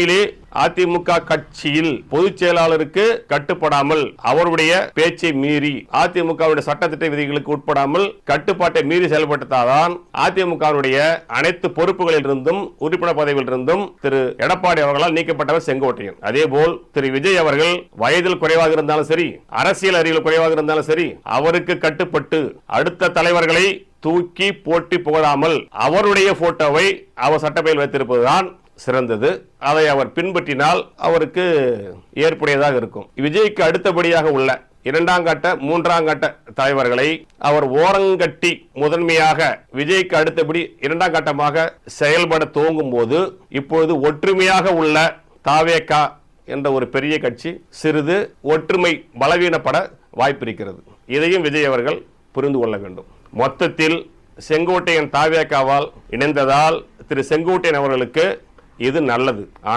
உண்மையிலே அதிமுக கட்சியில் பொதுச் செயலாளருக்கு கட்டுப்படாமல் அவருடைய பேச்சை மீறி அதிமுகவுடைய சட்டத்திட்ட விதிகளுக்கு உட்படாமல் கட்டுப்பாட்டை மீறி செயல்பட்டதால்தான் அதிமுகவுடைய அனைத்து பொறுப்புகளில் இருந்தும் உறுப்பினர் பதவியில் இருந்தும் திரு எடப்பாடி அவர்களால் நீக்கப்பட்டவர் செங்கோட்டையன். அதே போல் திரு விஜய் அவர்கள் வயதில் குறைவாக இருந்தாலும் சரி அரசியல் அறிவில் குறைவாக இருந்தாலும் சரி அவருக்கு கட்டுப்பட்டு அடுத்த தலைவர்களை தூக்கி போட்டி புகழாமல் அவருடைய போட்டோவை அவர் சட்டப்பையில் வைத்திருப்பதுதான் சிறந்தது. அதை அவர் பின்பற்றினால் அவருக்கு ஏற்புடையதாக இருக்கும். விஜய்க்கு அடுத்தபடியாக உள்ள இரண்டாம் கட்ட மூன்றாம் கட்ட தலைவர்களை அவர் ஓரங்கட்டி முதன்மையாக விஜய்க்கு அடுத்தபடி இரண்டாம் கட்டமாக செயல்பட துவங்கும் போது இப்பொழுது ஒற்றுமையாக உள்ள தாவேகா என்ற ஒரு பெரிய கட்சி சிறிது ஒற்றுமை பலவீனப்பட வாய்ப்பிருக்கிறது. இதையும் விஜய் அவர்கள் புரிந்து கொள்ள வேண்டும். மொத்தத்தில் செங்கோட்டையன் தாவேக்காவால் இணைந்ததால் திரு செங்கோட்டையன் அவர்களுக்கு இது நல்லது. ஆனால்